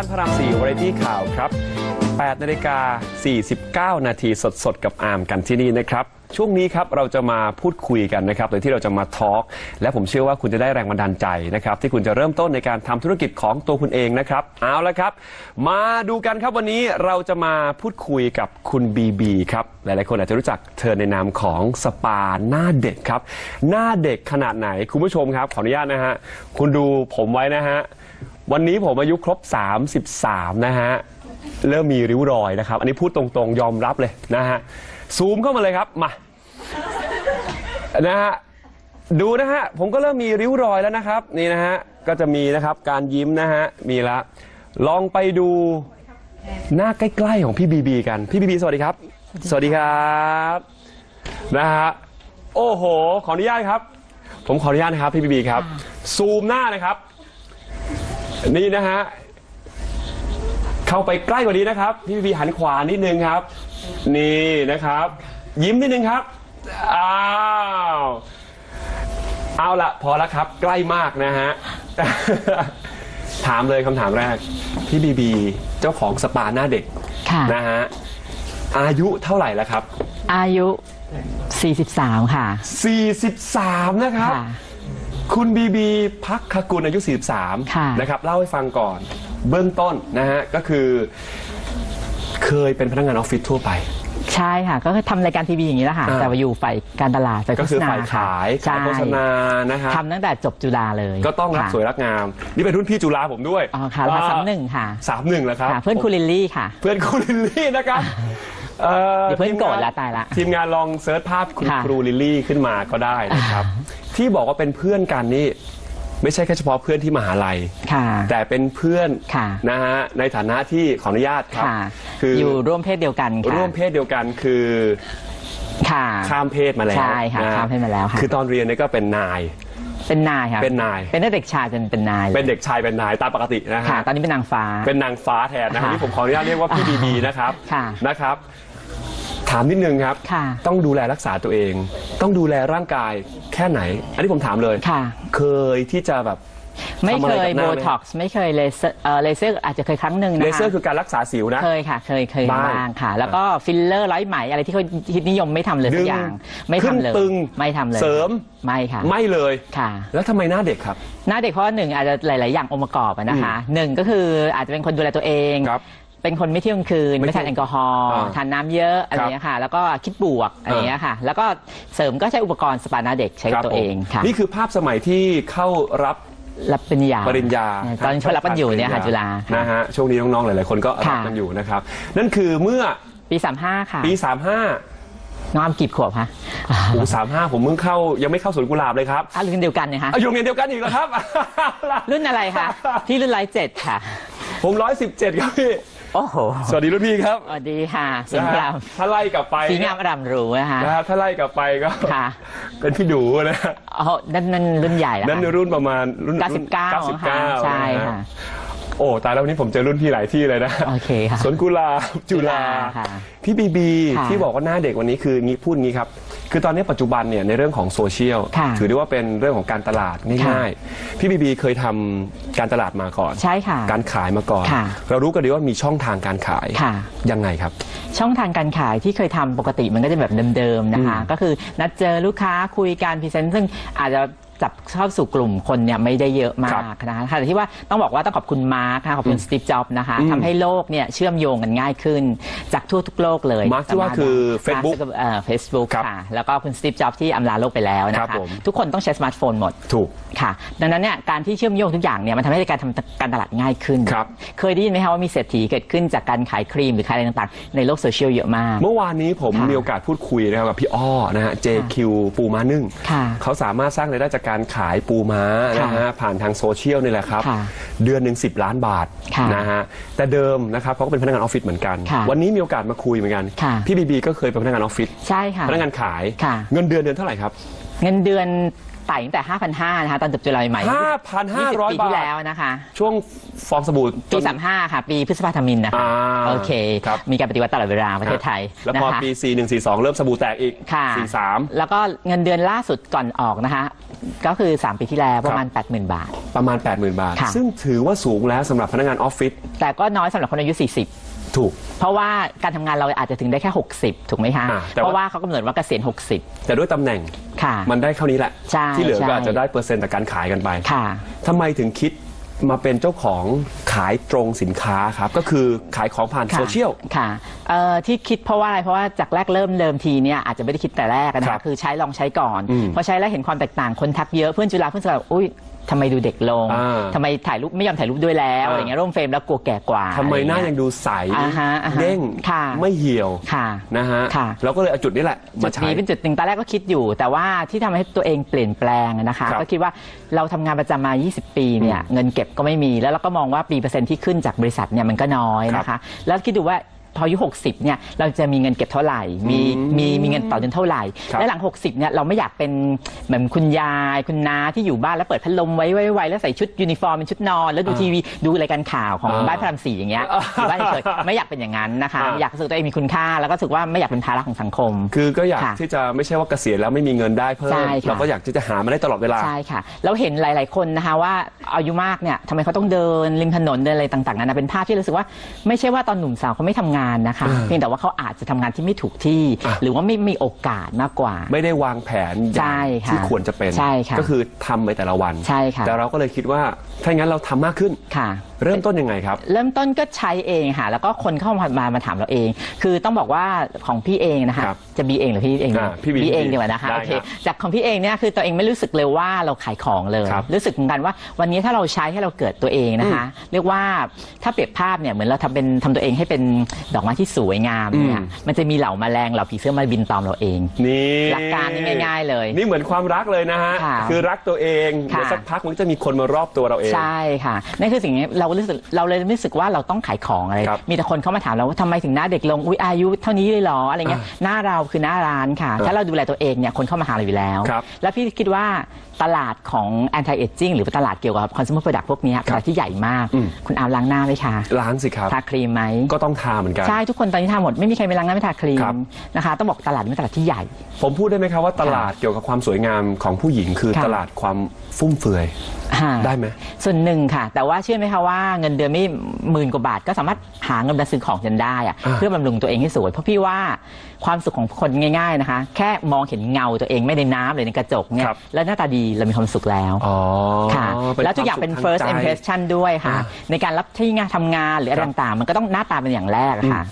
านพระราม4วาไรตี้ข่าวครับ8นาฬิกา49 นาทีสดๆ กับอาร์มกันที่นี่นะครับ ช่วงนี้ครับเราจะมาพูดคุยกันนะครับโดยที่เราจะมาทอล์กและผมเชื่อว่าคุณจะได้แรงบันดาลใจนะครับ ที่คุณจะเริ่มต้นในการทำธุรกิจของตัวคุณเองนะครับ เอาละครับ มาดูกันครับวันนี้เราจะมาพูดคุยกับคุณบีบีครับ หลายๆคนอาจจะรู้จักเธอในนามของสปาหน้าเด็กครับ หน้าเด็กขนาดไหนคุณผู้ชมครับขออนุญาตนะฮะคุณดูผมไว้นะฮะ วันนี้ผมอายุครบ 33 นะฮะ เริ่มมีริ้วรอยนะครับ อันนี้พูดตรงๆ ยอมรับเลยนะฮะ ซูมเข้ามาเลยครับ มา นะฮะ ดูนะฮะ ผมก็เริ่มมีริ้วรอยแล้วนะครับ นี่นะฮะ ก็จะมีนะครับ การยิ้มนะฮะ มีละ ลองไปดูหน้าใกล้ๆของพี่บีบีกัน พี่บีบีสวัสดีครับ สวัสดีครับ นะฮะ โอ้โห ขออนุญาตครับ ผมขออนุญาตนะครับพี่บีบีครับ ซูมหน้านะครับ นี่นะฮะ เข้าไปใกล้กว่านี้นะครับ พี่บีบีหันขวานิดนึงครับ นี่นะครับ ยิ้มนิดนึงครับอ้าวเอาละพอแล้วครับ ใกล้มากนะฮะ ถามเลยคำถามแรก พี่บีบีเจ้าของสปาหน้าเด็กค่ะ นะฮะ อายุเท่าไหร่แล้วครับ อายุ 43 ค่ะ 43 นะครับ ค่ะ คุณบีบีพักคกุลอายุ ค่ะ 43 นะครับ เล่าให้ฟังก่อน เบื้องต้นนะฮะ ก็คือ เคยเป็นพนักงานออฟฟิศทั่วไป ใช่ค่ะ ก็คือทำรายการทีวีอย่างนี้แหละค่ะ อ่า แต่ว่าอยู่ฝ่ายการตลาดฝ่ายก็โฆษคือณาฝ่ายขายค่ะขายโฆษณาใช่นะครับทำตั้งแต่จบจุฬาเลยก็ต้องรักค่ะสวยรักงาม นี่เป็นรุ่นพี่จุฬาผมด้วยอ๋อค่ะรหัสสามหนึ่งค่ะสามหนึ่งแล้วครับ ค่ะ เพื่อนคุณลิลลี่ค่ะ เพื่อนคุณลิลลี่นะครับเอ่อเดี๋ยวเพื่อนทีมงาโกรธละตายละทีมงานลองเซิร์ชภาพคุณค่ะ ครูลิลลี่ขึ้นมาก็ได้นะครับ ที่บอกว่าเป็นเพื่อนกันนี่ไม่ใช่แค่เฉพาะเพื่อนที่มหาลัย ค่ะ แต่เป็นเพื่อนค่ะนะฮะในฐานะที่ขออนุญาตครับ ค่ะคือออยู่ร่วมเพศเดียวกันค่ะร่วมเพศเดียวกันคือค่ะ ข้ามเพศมาแล้วใช่ค่ะนข้ามเพศมาแล้วค่ะ คือตอนเรียนเนี่ยก็เป็นนาย เป็นนายค่ะเป็นนาย เป็นตั้งแต่เด็กชายจนเป็นนายลยเป็นเด็กชายเป็นนายตามปกตินะค่ะ ฮะตอนนี้เป็นนางฟ้า เป็นนางฟ้าแทนนะครับค่ะนี่ผมขออนุญาตเรียกว่าพี่บีบีนะครับค่ะ นะครับ ถามนิดนึงครับ ค่ะ ต้องดูแลรักษาตัวเอง ต้องดูแลร่างกายแค่ไหน อันนี้ผมถามเลย ค่ะ เคยที่จะแบบไม่ทำอะเคไรยกับหโบน้าไหมท็อกซ์ไม่เคยเลเซอร์เอ่อเลเซอร์อาจจะเคยครั้งหนึ่งนะคะ เลเซอร์คือการรักษาสิวนะ เคยค่ะ เคยเคยบ้างบ้างค่ะ แล้วก็ฟิลเลอร์ร้อยไหมอะไรที่เขาฮิตนิยมไม่ทำเลยสัดึกงอย่าง ไม่ขึ้นทำเลยตึงไม่ทำเลยเสริม ไม่ค่ะ ไม่เลย ค่ะ แล้วทำไมหน้าเด็กครับ หน้าเด็กเพราะว่าหนึ่งอาจจะหลาย ๆ อย่างองค์ประกอบอะนะคะหนึ่งก็คืออาจจะเป็นคนดูแลตัวเอง ครับ เป็นคนไม่เที่ยวกลางคืน ไม่ไม่ทานเที่ยวแอลกอฮอล์อ่าทานน้ำเยอะอะไรอย่างเงี้ยค่ะ แล้วก็คิดบวกอะไรอย่างเงี้ยค่ะ แล้วก็เสริมก็ใช้อุปกรณ์สปาหน้าเด็กใช้ครับตัวเองผมค่ะนี่คือภาพสมัยที่เข้ารับรับปริญญาปริญญาตอนนี้เขารับกันอยู่เนี่ยค่ะจุฬาค่ะนะฮะช่วงนี้น้องๆหลายๆคนก็รับค่ะกันอยู่นะครับ นั่นคือเมื่อปีสามห้าค่ะ ปี 35น้องอามกี่ขวบคะโอ้สามห้าผมเพิ่งเข้ายังไม่เข้าสวนกุหลาบเลยครับอะรุ่นเดียวกันเนี่ยคะอายุโรงเรียนเดียวกันอีกแล้วครับ รุ่นอะไรคะพี่รุ่นไลท์เจ็ดค่ะ ผมร้อยสิบเจ็ดครับพี่ โอ้โหสวัสดีรุ่นพี่ครับสวัสดีค่ะสนะงฮะครามถ้าไล่กลับไปสีงามอารามหรูนะคะนะฮะถ้าไล่กลับไปก็ค่ะ เป็นพี่ดูนะฮะอ๋อนั่นนั่นรุ่นใหญ่แล้วนั่นรุ่นประมาณรุ่น99รุ่นค่ะ99ใช่นฮค่ะโอ้ตายแล้ววันนี้ผมเจอรุ่นพี่หลายที่เลยนะโอเคค่ะสวนกุหลาบจุฬาค่ะพี่บีบีค่ะที่บอกว่าหน้าเด็กวันนี้คืองี้พูดงี้ครับ คือตอนนี้ปัจจุบันเนี่ยในเรื่องของโซเชียลค่ะถือได้ว่าเป็นเรื่องของการตลาดค่ะง่ายๆพี่บีบีเคยทำการตลาดมาก่อนใช่ค่ะการขายมาก่อน ค่ะเรารู้กันดีว่ามีช่องทางการขายค่ะ ยังไงครับ ช่องทางการขายที่เคยทำปกติมันก็จะแบบเดิมๆนะคะอืมก็คือนัดเจอลูกค้าคุยการพรีเซนต์ซึ่งอาจจะ จับเข้าสู่กลุ่มคนเนี่ยไม่ได้เยอะมากนะคะแต่ที่ว่าต้องบอกว่าต้องขอบคุณมาร์คค่ะขอบคุณสตีฟจ็อบนะคะอืมทำให้โลกเนี่ยเชื่อมโยงกันง่ายขึ้น จากทั่วทุกโลกเลยมาร์คที่ว่าคือ Facebook เฟซบุ๊กครับค่ะแล้วก็คุณสตีฟจ็อบที่อำลาโลกไปแล้วครันะบคะผม ทุกคนต้องใช้สมาร์ทโฟนหมด ถูก ค่ะดังนั้นเนี่ยการที่เชื่อมโยงทุกอย่างเนี่ยมันทำให้การทำการตลาดง่ายขึ้น ครับ เคยได้ยินไหมคะว่ามีเศรษฐีเกิดขึ้นจากการขายครีมหรือขายอะไรต่างๆ ในโลกโซเชียลเยอะมาก เมื่อวานนี้ผมค่ะมีโอกาสพูดคุยนะครับกับพี่อ้อนะฮะ JQ ปูม้านึ่งค่ะ เขาสามารถสร้างรายได้จากการขายปูม้านะฮะผ่านทางโซเชียลนี่แหละครับ ค่ะเดือนหนึ่ง10ล้านบาทค่ะนะฮะแต่เดิมนะครับเขาก็เป็นพนักงานออฟฟิศเหมือนกัน ค่ะวันนี้มีโอกาสมาคุยเหมือนกัน ค่ะ พี่บีบีก็เคยเป็นพนักงานออฟฟิศใช่ค่ะ พนักงานขาย ค่ะ เงินเดือนเดือนเท่าไหร่ครับ เงินเดือน ไต่ตั้งแต่ 5,500นะคะตอนจบจุฬาใหม่ๆ5,500 ปีบาที่ทแล้วนะคะ ช่วงฟองสบู่ปีจน35 ค่ะ ปีพฤษภาธมินนะคะอ่าโอเค ครับ มีการปฏิวัติตลอดเวลาประเทศไทยแล้วนะพอคะ ปี 4142 เริ่มสบู่แตกอีก ค่ะ43 แล้วก็เงินเดือนล่าสุดก่อนออกนะคะ ก็คือ 3 ปีที่แล้วประมาณ 80,000 บาท ประมาณ 80,000 บาท ค่ะ ซึ่งถือว่าสูงแล้วสำหรับพนักงานออฟฟิศ แต่ก็น้อยสำหรับคนอายุ 40 ถูก เพราะว่าการทำงานเราอาจจะถึงได้แค่ 60 ถูกไหมคะอ่าแต่ว่า เพราะว่าเขากำหนดว่าเกษียณแต่ด้วยตำแหน่ง60ค่ะมันได้เท่านี้แหละ ใช่ที่เหลือก็ใช่ อาจจะได้เปอร์เซ็นต์จากการขายกันไปค่ะ ทำไมถึงคิดมาเป็นเจ้าของขายตรงสินค้าครับ ก็คือขายของผ่านค่ะโซเชียล ค่ะเอ่อที่คิดเพราะว่าอะไรเพราะว่าจากแรกเริ่มเดิมทีเนี่ยอาจจะไม่ได้คิดแต่แรกนะครัคะบคือใช้ลองใช้ก่อน อืมพอใช้แล้วเห็นความแตกต่างคนทักเยอะเพื่อนจุฬาเพื่อนจุฬาบอกอุ้ย ทำไมดูเด็กลงอ่า ทำไมถ่ายรูปไม่ยอมถ่ายรูปด้วยแล้วอ่าอะไรเงี้ยร่วมเฟรมแล้วกลัวแก่กว่าทำไมหน้าอะรยังดูใสอ่าฮะอ่าฮะเด้งค่ะไม่เหี่ยวค่ะนะฮะค่ะ เราก็เลยเอาจุดนี้แหละจุมาดใช้ นี้เป็นจุดหนึ่งตอนแรกก็คิดอยู่ แต่ว่าที่ทำให้ตัวเองเปลี่ยนแปลงนะคะ ครับก็คิดว่าเราทำงานประจำมา 20 ปีเนี่ยเงินเก็บก็ไม่มี แล้วเราก็มองว่าปีเปอร์เซ็นต์ที่ขึ้นจากบริษัทเนี่ยมันก็น้อยนะคะ แล้วคิดดูว่า พออายุ60เนี่ยเราจะมีเงินเก็บเท่าไหร่ มีอืมมีมีเงินต่อเดือนเท่าไหร่ครับและหลัง 60เนี่ยเราไม่อยากเป็นเหมือนคุณยายคุณน้าที่อยู่บ้านแล้วเปิดพัดลมไว้ไว้ไว้แล้วใส่ชุดยูนิฟอร์มเป็นชุดนอน แล้วดูทีวีดูรายการข่าวของอ่าบ้านพระรามสี่อย่างเงี้ยอยู่บ้านเฉยๆไม่อยากเป็นอย่างนั้นนะคะอ่าอยากรู้สึกตัวเองมีคุณค่า แล้วก็รู้สึกว่าไม่อยากเป็นภาระของสังคม คือก็อยากค่ะที่จะไม่ใช่ว่าเกษียณแล้วไม่มีเงินได้เพิ่มใช่ค่ะ เราก็อยากที่จะหามาได้ตลอดเวลา ใช่ค่ะ เราเห็นหลาย ๆ คนนะคะว่าอายุมากเนี่ยทำไมเขาต้องเดินริมถนนเดินอะไรต่าง ๆนานาเป็นภาพที่รู้สึกว่าไม่ใช่ว่าตอนหนุ่มสาวเขาไม่ทำงานนะคะอ่าเพียงแต่ว่าเขาอาจจะทำงานที่ไม่ถูกที่อะหรือว่าไม่มีโอกาสมากกว่า ไม่ได้วางแผนอใช่ย่างค่ะที่ควรจะเป็น ใช่ค่ะก็คือทำไปแต่ละวัน ใช่ค่ะ แต่เราก็เลยคิดว่าถ้าอย่างนั้นเราทำมากขึ้น ค่ะ เริ่มต้นยังไงครับ เริ่มต้นก็ใช้เองค่ะ แล้วก็คนเข้ามามามาถามเราเอง คือต้องบอกว่าของพี่เองนะคะ ครับจะบีเองหรือพี่เองดีอ่าพี่บีเองพี่บีดีกว่านะคะได้โอเคครับจากของพี่เองเนี่ยคือตัวเองไม่รู้สึกเลยว่าเราขายของเลย ครับรู้สึกเหมือนกันว่า วันนี้ถ้าเราใช้ให้เราเกิดตัวเองนะคะ เรียกว่าถ้าเปรียบภาพเนี่ยเหมือนเราทำเป็นทำตัวเองให้เป็นดอกไม้ที่สวยงามเนี่ยอืม มันจะมีเหล่าแมลงเหล่าผีเสื้อมาบินตอมเราเอง นี่หลักการนี่ง่ายๆเลยนี่เหมือนความรักเลยนะฮะค่ะคือรักตัวเองค่ะ เดี๋ยวสักพักมันก็จะมีคนมารอบตัวเราเอง ใช่ค่ะนั่นคือสิ่งนี้เรารู้สึกเราเลยรู้สึกว่าเราต้องขายของอะไร ครับมีแต่คนเข้ามาถามเราว่าทำไมถึงหน้าเด็กลงอุ้ยอายุเท่านี้เลยเหรออะไรเงี้ยหน้าเราคือหน้าร้านค่ะอ่าถ้าเราดูแลตัวเองเนี่ยคนเข้ามาหาเราอยู่แล้ว ครับ แล้วพี่คิดว่าตลาดของ anti aging หรือตลาดเกี่ยวกับ consumer product พวกเนี้ยตลาดที่ใหญ่มากอืมคุณอาบล้างหน้าไหมคะล้างสิครับ ทาครีมไหม ก็ต้องทาเหมือนกัน ใช่ทุกคนตอนนี้ทาหมดไม่มีใครไม่ล้างหน้าไม่ทาครีครัมบนะคะต้องบอกตลาดนี้เป็นตลาดที่ใหญ่ ผมพูดได้ไหมครับว่าตลาดเกี่ยวกับความสวยงามของผู้หญิงคือค่ะ ตลาดความฟุ่มเฟือย อ่าได้ไหม ส่วนหนึ่งค่ะ แต่ว่าเชื่อไหมคะว่าเงินเดือนไม่หมื่นกว่าบาทก็สามารถหาเงินมาซื้อของจนได้อะอ่า เพื่อบำรุงตัวเองให้สวยเพราะพี่ว่าความสุขของคนง่าย ๆนะคะ แค่มองเห็นเงาตัวเองไม่ในน้ำหรือในกระจกเนี่ยครับ แล้วหน้าตาดีเรามีความสุขแล้ว อ๋อค่ะเป็นแล้วทุกอย่างเป็นควม first สุขทางใจ impression ด้วยค่ะ อ่าในการรับที่งานทำงานหรืออะไรครับ ต่างๆ มันก็ต้องหน้าตาเป็นอย่างแรกอะค่ะ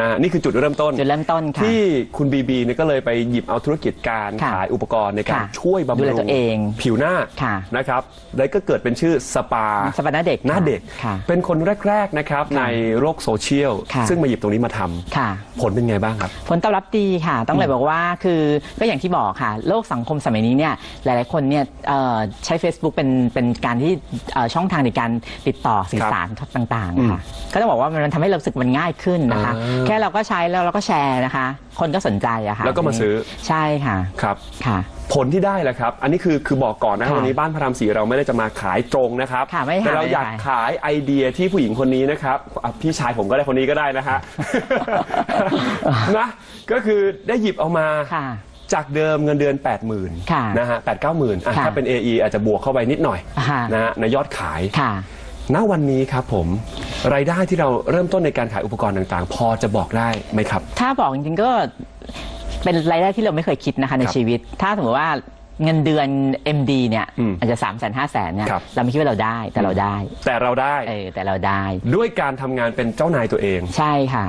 นะนี่คือจุดเริ่มต้นจุดเริ่มต้นค่ะ ที่คุณบีบีเนี่ยก็เลยไปหยิบเอาธุรกิจการค่ะขายอุปกรณ์ในการค่ะช่วยบำดูรุแลงตัวเองผิวหน้าค่ะ นะครับแล้วก็เกิดเป็นชื่อสปา สปาหน้าเด็กหน้าเด็ก ค่ะ เป็นคนแรก ๆ นะครับ ในโลกโซเชียล ค่ะ ซึ่งมาหยิบตรงนี้มาทำค่ะ ผลเป็นไงบ้างครับ ผลตอบรับดีค่ะ ต้องเลยบอกว่าคือก็อย่างที่บอกค่ะ โลกสังคมสมัยนี้เนี่ยหลายๆคนเนี่ยเอ่อใช้ Facebook เป็นเป็นการที่เอ่อช่องทางในการติดต่อสื่อสารต่างๆค่ะก็ต้องบอกว่ามันทำให้เรารู้สึกมันง่ายขึ้นนะคะ อ่าแค่เราก็ใช้แล้วเราก็แชร์นะคะ คนก็สนใจอะค่ะแล้วก็มาซื้อใช่ค่ะครับ ค่ะ ผลที่ได้แหละครับ อันนี้คือคือบอกก่อนนะครับค่ะวันนี้บ้านพระรามสีเราไม่ได้จะมาขายตรงนะครับ ค่ะไม่ค่ะแต่เราไม่อยากขาย ขายไอเดียที่ผู้หญิงคนนี้นะครับอะพี่ชายผมก็ได้คนนี้ก็ได้นะฮะ นะก็คือได้หยิบเอามา ค่ะ จากเดิมเงินเดือน 8 0,000ค่ะนะฮะ8 9 0 0 0 0อะค่ะถ้าเป็น AE อาจจะบวกเข้าไปนิดหน่อยค่ะ นะฮะในยอดขาย ค่ะ ณวันนี้ครับผมรายได้ที่เราเริ่มต้นในการขายอุปกรณ์ต่างๆ พอจะบอกได้ไหมครับ ถ้าบอกจริงๆก็เป็นรายได้ที่เราไม่เคยคิดนะคะในครับชีวิต ถ้าสมมติว่าเงินเดือน MD เนี่ยอืมอาจจะ3ามแสนห้าแสนเนี่ยครับ เราไม่คิดว่าเราได้แต่เราได้แต่เราได้เออแต่เราได้ ด้วยการทำงานเป็นเจ้านายตัวเอง ใช่ค่ะ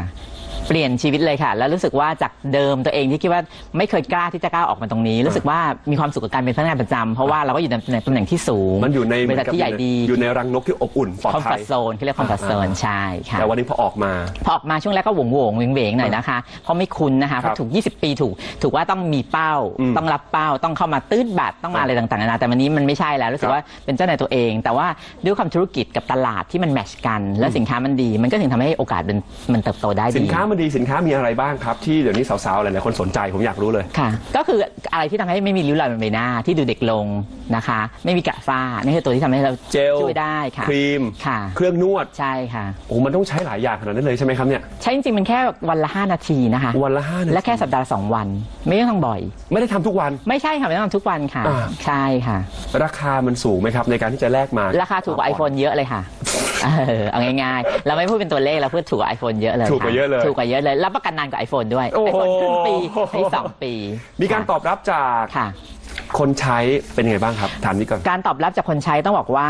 เปลี่ยนชีวิตเลยค่ะ แล้วรู้สึกว่าจากเดิมตัวเองที่คิดว่าไม่เคยกล้าที่จะก้าวออกมาตรงนี้ รู้สึกว่ามีความสุขกับการเป็นพนักงานประจำเพราะว่าเราก็อยู่ในตำแหน่งที่สูงมันอยู่ในบริษัทที่ใหญ่ดีอยู่ในรังนกที่อบอุ่นปลอดคอมฟภัอร์ยทโซนเขาเรียกคอมฟอร์ทโซนอ่าใช่ค่ะ แต่วันนี้พอออกมา พอออกมาช่วงแรกก็หวงหวงๆเวงๆหน่อยนะคะเพราะไม่คุ้นนะคะเพครับราะถูก 20 ปีถูกถูกว่าต้องมีเป้า อืมต้องรับเป้าต้องเข้ามาตื้นบัตรต้องมาอะไรต่างๆนานาแต่วันนี้มันไม่ใช่แล้วรู้สึคกรับว่าเป็นเจ้านายตัวเอง แต่ว่าด้วยความธุรกิจกับตลาดที่มันแมทชกัน และสินค้ามันดี มันก็ถึงทำให้โอกาสมันมันเติบโตได้ดี สินค้ามันดีสินค้ามีอะไรบ้างครับ ที่เดี๋ยวนี้สาวๆหลายๆคนสนใจผมอยากรู้เลย ค่ะ ก็คืออะไรที่ทำให้ไม่มีริ้วรอยบนใบหน้าที่ดูเด็กลงนะคะ ไม่มีกระฝ้านี่คือตัวที่ทำให้เราเจลช่วยได้ค่ะครีม ค่ะ เครื่องนวดใช่ค่ะ โอ้มันต้องใช้หลายอย่างขนาดนั้นเลยใช่ไหมครับเนี่ย ใช้จริงๆมันแค่วันละ 5 นาทีนะคะวันละห้านาที และแค่สัปดาห์ละสองวัน ไม่ต้องทำบ่อย ไม่ได้ทำทุกวัน ไม่ใช่ค่ะไม่ต้องทำทุกวันค่ะ อ่า ใช่ค่ะ ราคามันสูงไหมครับในการที่จะแลกมาราคาถูกกว่า iPhone เยอะเลยค่ะ เออเอาง่ายๆ เราไม่พูดเป็นตัวเลขเราพูดถูกกว่า iPhone เยอะเลยถูกกว่าค่เยอะเลยถูกกว่าเยอะเลย รับประกันนานกว่า iPhone ด้วย โอ้โห iPhone ครึ่งปีใช้สองปีมีการตอบรับจากค่ะ คนใช้เป็นยังไงบ้างครับ ถามนี้ก่อน การตอบรับจากคนใช้ต้องบอกว่า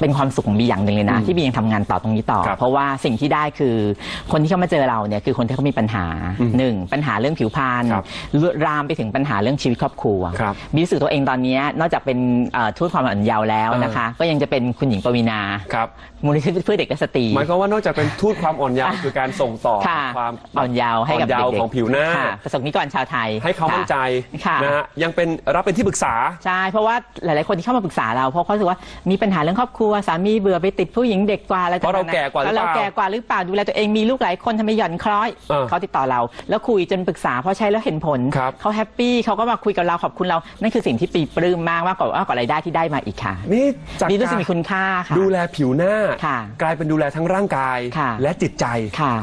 เป็นความสุขของบีอย่างหนึ่งเลยนะ ที่บียังทำงานต่อตรงนี้ต่อ ครับเพราะว่าสิ่งที่ได้คือคนที่เข้ามาเจอเราเนี่ยคือคนที่เขามีปัญหาหนึ่งปัญหาเรื่องผิวพรรณครับรามไปถึงปัญหาเรื่องชีวิตครอบครัวครับบีรู้สึกตัวเองตอนนี้นอกจากเป็นเอ่อทูตความอ่อนเยาว์แล้วนะคะ ก็ยังจะเป็นคุณหญิงปวีนาครับ มูลนิธิเพื่อเด็กและสตรี หมายความว่านอกจากเป็นทูตความอ่อนเยาว์คือการส่งต่อค่ะความอ่อนเยาว์ให้กับอ่อนเยาว์เด็กๆของผิวหน้า ค่ะประสบนิกรชาวไทยให้เขามั่นใจค่ะ นะฮะยังเป็นรับเป็นที่ปรึกษา ใช่ เพราะว่าหลาย ๆ คนที่เข้ามาปรึกษาเราเพราะเขารู้สึกว่ามีปัญหาเรื่องครอบครัวสามีเบื่อไปติดผู้หญิงเด็กกว่าอะไรเพราะเราแก่กว่าหรือเปล่าเราแก่กว่าหรือเปล่าดูแลตัวเองมีลูกหลายคนทำไมหย่อนคล้อยเออเขาติดต่อเรา แล้วคุยจนปรึกษาพอใช้แล้วเห็นผลครับ เขาแฮปปี้เขาก็มาคุยกับเราขอบคุณเรานั่นคือสิ่งที่ปีปลื้มมากมากกว่ามากกว่ารายได้ที่ได้มาอีกค่ะนี่จากนี่รู้สึกการมีคุณค่าค่ะ ดูแลผิวหน้า ค่ะกลายเป็นดูแลทั้งร่างกาย ค่ะและจิตใจ ค่ะ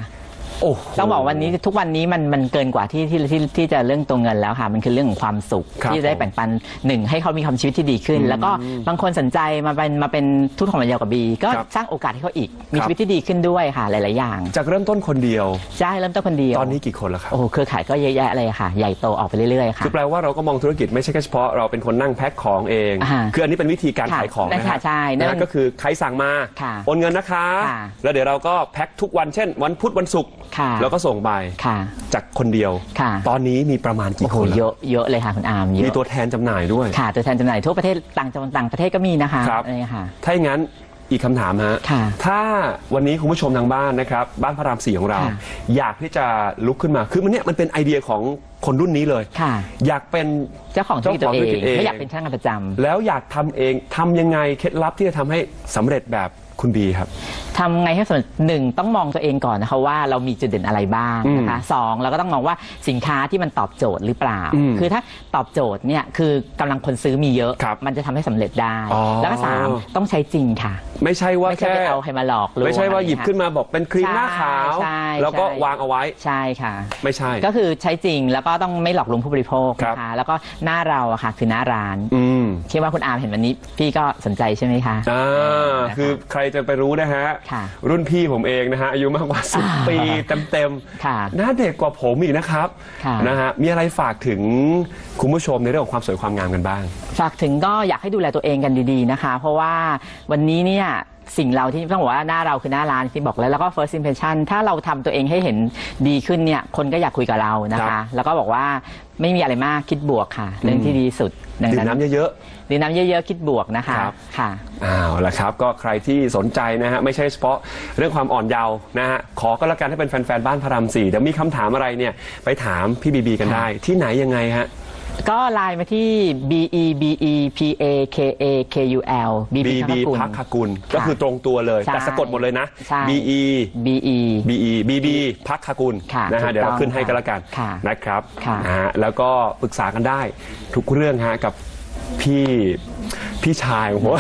โอ้โห ต้องบอกวันนี้ทุกวันนี้มันมันเกินกว่าที่ที่ที่ที่จะเรื่องตัวเงินแล้วค่ะ มันคือเรื่องของความสุข ครับที่จะได้ผมแบ่งปันหนึ่งให้เขามีความชีวิตที่ดีขึ้น แล้วก็บางคนสนใจมาเป็นมาเป็นทุนของมันยาวกับบี ก็ครับสร้างโอกาสให้เขาอีกมีครับ ชีวิตที่ดีขึ้นด้วยค่ะหลาย ๆ อย่างจากเริ่มต้นคนเดียว ใช่เริ่มต้นคนเดียวตอนนี้กี่คนแล้วครับ โอ้โหเครือข่ายก็เยอะแยะเลยค่ะ ใหญ่โตออกไปเรื่อยๆค่ะ คือแปลว่าเราก็มองธุรกิจไม่ใช่แค่เฉพาะเราเป็นคนนั่งแพ็คของเอง อ่าคืออันนี้เป็นวิธีการค่ะขายของได้นะคค่ะรับใช่นะนั่ฮะนก็คือใครสั่งมาค่ะโอนเงินนะคะ ค่ะแล้วเดี๋ยวเราก็แพ็คทุกวันเช่น วันพุธวันศุกร์ค่ะแล้วก็ส่งไปค่ะ จากคนเดียว ค่ะ ตอนนี้มีประมาณโอ้กี่โหคนเยแล้วอะเยอะเลยค่ะคุณอามเยมีอะตัวแทนจำหน่ายด้วย ค่ะ ตัวแทนจำหน่ายทั่วประเทศต่างจังหวัดต่างประเทศก็มีนะคะครับ อะไรค่ะ ถ้าอย่างนั้นอีกคำถามฮะ ค่ะถ้าวันนี้คุณผู้ชมทางบ้านนะครับ บ้านพระรามสี่ของเรา ค่ะอยากที่จะลุกขึ้นมา คือมันเนี่ยมันเป็นไอเดียของคนรุ่นนี้เลย ค่ะ อยากเป็น เจ้าของธุรกิจตัวเอเจ้าของธุรกิจงเองไม่อยากเป็นช่างงานประจำ แล้วอยากทำเองทำยังไงเคล็ดลับที่จะทำให้สำเร็จแบบ คุณบีครับ ทำไงให้สำเร็จหนึ่งต้องมองตัวเองก่อนนะคะว่าเรามีจุดเด่นอะไรบ้างนะคะสองเราก็ต้องมองว่าสินค้าที่มันตอบโจทย์หรือเปล่า อืมคือถ้าตอบโจทย์เนี่ยคือกำลังคนซื้อมีเยอะ ครับมันจะทำให้สำเร็จได้ อ๋อ แล้วก็สามต้องใช้จริงค่ะ ไม่ใช่ว่าไม่ใช่แค่ไปเอาใครมาหลอกลวงไม่ใช่ว่าหยิบอะไรขึ้นมาบอกเป็นครีมหน้าขาว ใช่แล้วก็ใช่วางเอาไว้ใช่ค่ะ ไม่ใช่ ก็คือใช้จริงแล้วก็ต้องไม่หลอกลวงผู้บริโภคครับนะคะแล้วก็หน้าเราอะค่ะคือหน้าร้านอืมคิดว่าคุณอาร์มเห็นวันนี้พี่ก็สนใจใช่ไหมคะ อ่านะคะคือใครจะไปรู้นะฮะ ค่ะรุ่นพี่ผมเองนะฮะอายุมากกว่า 10 ปีเต็มค่ะๆหน้าเด็กกว่าผมอีกนะครับค่ะ นะฮะมีอะไรฝากถึงคุณผู้ชมในเรื่องของความสวยความงามกันบ้าง ฝากถึงก็อยากให้ดูแลตัวเองกันดีๆนะคะ เพราะว่าวันนี้เนี่ย สิ่งเราที่ต้องบอกว่าหน้าเราคือหน้าร้านที่บอกแล้วแล้วก็ first impression ถ้าเราทำตัวเองให้เห็นดีขึ้นเนี่ยคนก็อยากคุยกับเรานะครัคะ บ แล้วก็บอกว่าไม่มีอะไรมากคิดบวกค่ะ เรื่องที่ดีที่สุดดังดื่มนั้นน้ำเยอะ ดื่มน้ำเยอะๆคิดบวกนะคะครับ ค่ะ ๆอ้าวละครับ ก็ใครที่สนใจนะฮะไม่ใช่เฉพาะเรื่องความอ่อนเยาว์นะฮะขอก็แล้วกันให้เป็นแฟนๆบ้านพระรามสี่เดี๋ยวมีคำถามอะไรเนี่ยไปถามพี่บีบีกันได้ ที่ไหนยังไงฮะ ก็ไลน์มาที่ b e b e p a k a k u l b b บีบีพัพักกขขกุกุลลก็คือตรงตัวเลยใช่แต่สะกดหมดเลยนะ ใช่ B E b e B E B B พักขกุลค่ะนะถูฮะกเดี๋ยวเราต้องขึ้นให้กันแล้วกันค่ะนะครับค่ะ นะฮะแล้วก็ปรึกษากันได้ทุกเรื่องฮะกับพี่พี่ชายของผม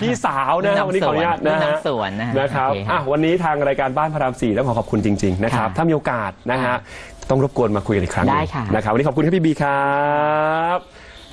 พี่สาวนะฮะวันนี้ขออนุญาตนะรุ่นฮะน้ำสวนนะฮะนะครับโอเคค่ะอะวันนี้ทางรายการบ้านพระรามสี่ต้องขอขอบคุณจริง ๆ นะครับ ค่ะ ถ้ามีโอกาสนะฮะค่ะ ต้องรบกวนมาคุยกันอีกครั้งหนึ่งได้ค่ะ นะครับวันนี้ขอบคุณครับพี่บีครับ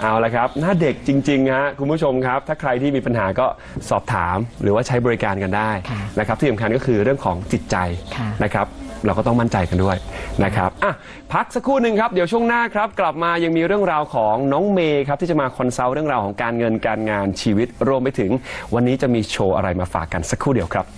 เอาละครับหน้าเด็กจริงๆฮะคุณผู้ชมครับ ถ้าใครที่มีปัญหาก็สอบถามหรือว่าใช้บริการกันได้ค่ะนะครับที่สำคัญก็คือเรื่องของจิตใจค่ะ นะครับเราก็ต้องมั่นใจกันด้วยนะครับอะพักสักครู่หนึ่งครับเดี๋ยวช่วงหน้าครับกลับมายังมีเรื่องราวของน้องเมย์ครับที่จะมาคอนซัลท์เรื่องราวของการเงินการงานชีวิตรวมไปถึง วันนี้จะมีโชว์อะไรมาฝากกันสักครู่เดียวครับ Just